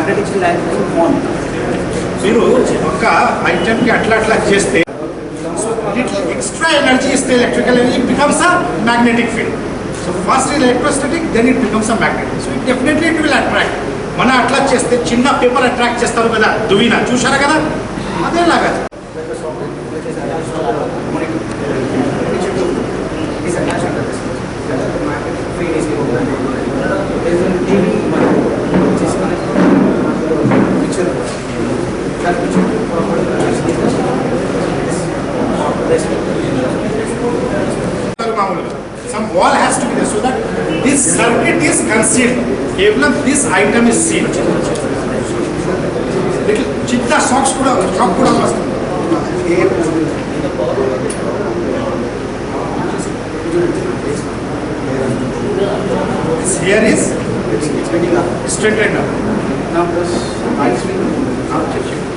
has been formed. మీరు ఒక ఐటమ్కి అట్లా అట్లా చేస్తే సో ఎక్స్ట్రా ఎనర్జీ ఇస్తే electrical energy becomes a magnetic field so first electrostatic then it becomes a magnetic so it definitely it will attract మన అట్లా చేస్తే చిన్న పేపర్ అట్రాక్ట్ చేస్తారు కదా దువిన చూసారా కదా? అదేలాగా It is attached under this. The magnetic field is given. There is a TV which is connected to the picture. That picture మామూలుగా some wall has to be there so that this circuit is concealed కేవలం this item is seen little చిన్న shocks కూడా shock కూడా వస్తుంది here is It's getting up. Straight and Now this ice will now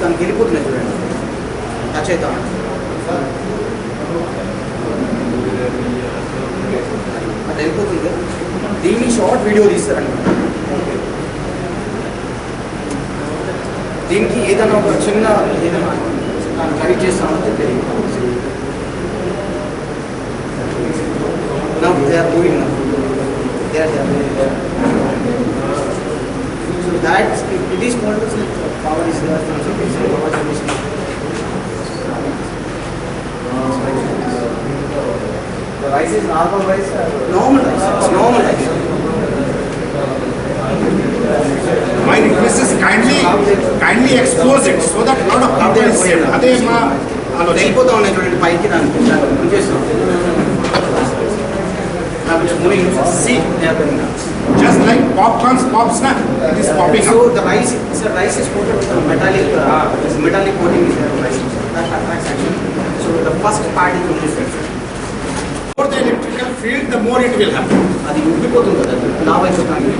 దానికి వెళ్ళిపోతున్నాయి చూడండి touch అవుతా అది వెళ్ళిపోతుంది కదా. దీన్ని షార్ట్ వీడియో తీస్తారండి దీనికి ఏదైనా ఒక చిన్న ఏదైనా ట్రై చేస్తామంటే తెలియదు Now they are moving now. They are there. So that it is called as power is there. So it's a power generation. The rice is normal rice? Normal rice. It's normal rice. My request is kindly kindly expose it so that lot of carbon is save అదే మా ఆలోచన వెళ్ళిపోతా ఉన్నాయి చూడండి పైకి దానికి దాన్ని ఉంచేస్తాం moving see just like popcorns pops నా it is popping So the rice, so rice is coated with a metallic, uh, this metallic coating is there, rice. That attracts action. So the first part is removed. more the electrical field the more it will happen అది ఉబ్బిపోతుంది కదా లావ్ అయిపోతుంది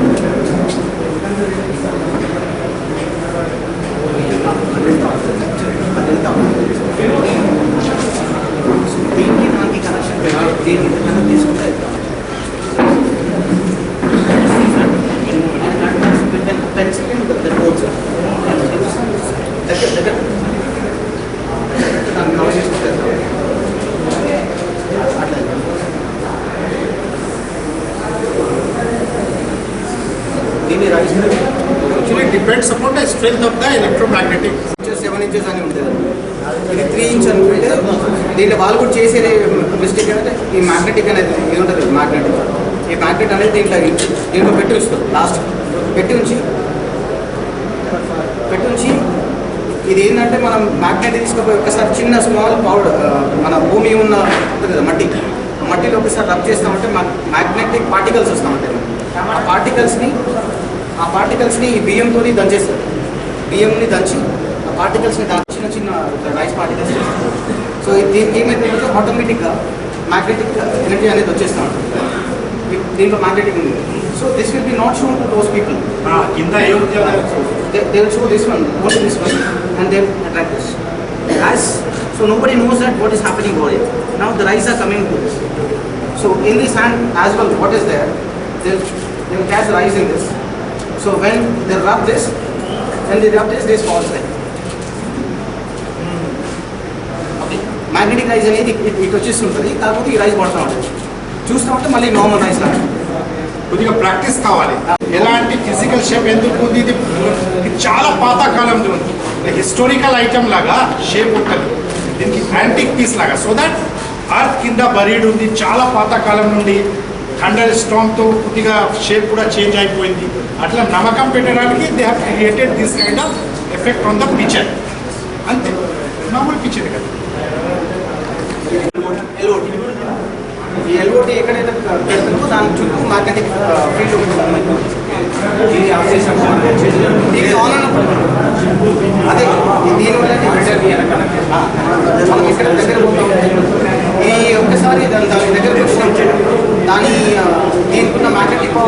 అది వెళ్తా ఉంది. So దీనికి దానికి connection దీన్ని కనెక్ట్ చేసుకుంటే టెన్ సెకండ్ దగ్గర పోవచ్చు దగ్గర దగ్గర దాన్ని కవర్ చేసుకుంటే అట్లా actually depends upon the upon of the electromagnetic seven inches అని ఉంటుంది. ఇది త్రీ ఇంచ్ అనుకుంటే దీంట్లో వాళ్ళు కూడా చేసేది మిస్టేక్ అంటే ఈ మ్యాగ్నెటిక్ అనేది ఏముంటుంది? ఉంటుంది మ్యాగ్నెటిక్ ఈ మ్యాగ్నెట్ అనేది దీంట్లో దీంట్లో పెట్టి ఉంచుతుంది లాస్ట్ పెట్టి ఉంచి. పెట్టి ఉంచి. ఇది ఏంటంటే మనం మ్యాగ్నెట్ తీసుకుపోయి ఒకసారి చిన్న స్మాల్ పౌడర్ మన భూమి ఉన్న ఉంటుంది కదా మట్టి. మట్టిలో ఒకసారి రబ్ చేస్తామంటే మ్యాగ్నెటిక్ పార్టికల్స్ వస్తామంటే ఆ పార్టికల్స్ని ఆ పార్టికల్స్ని బియ్యంతో దంచేస్తారు. బియ్యంని దంచి ఆ పార్టికల్స్ని దాని చిన్న చిన్న రైస్ పార్టికల్స్ చేస్తారు. సో దీనికి ఏమైతే ఆటోమేటిక్గా మ్యాగ్నెటిక్ ఎనర్జీ అనేది వచ్చేస్తా ఉంటుంది. దీంట్లో మ్యాగ్నెటిక్ ఉంది. So this will be not shown to those people show this one own this one and they'll attract this as so nobody knows that what is happening bore it now the rice are coming to so in this hand as well what is there they'll they'll rice in this So when they rub this, when they rub this, this falls there. Hmm. Okay. Magnetic rice అనేది ఇటు వచ్చేస్తుంటుంది కాకపోతే ఈ rice పడుతూ ఉంటుంది. చూస్తూ ఉంటే మళ్ళీ normal rice లాగా. కొద్దిగా ప్రాక్టీస్ కావాలి. ఎలాంటి ఫిజికల్ షేప్ ఎందుకు ఉంది? ఇది చాలా పాతకాలంలో ఉంది. హిస్టారికల్ ఐటమ్ లాగా షేప్ ఉంటుంది. దీనికి యాంటిక్ పీస్ లాగా. సో దట్ అర్త్ కింద బరీడ్ ఉంది. చాలా పాతకాలం నుండి హండ్రెడ్ స్టాంప్తో కొద్దిగా షేప్ కూడా చేంజ్ అయిపోయింది. అట్లా నమ్మకం పెట్టడానికి they have created this kind of effect on the picture అంతే. మామూలు పిక్చర్ కదా. ఎల్ఓటి ఈ ఎల్ఓటి ఎక్కడైతే పెడుతుందో దాని చుట్టూ మార్కెటింగ్ ఫీల్డ్ ఉంటుంది ఇది ఆఫ్ చేసినప్పుడు ఇది ఆన్ అన్నప్పుడు అదే దీనివల్ల మనం ఇక్కడ దగ్గర పోతాం. ఈ ఒక్కసారి దాని దాని దగ్గరకు వచ్చినప్పుడు దాని దీనికి ఉన్న మ్యాటర్ ఎక్కువ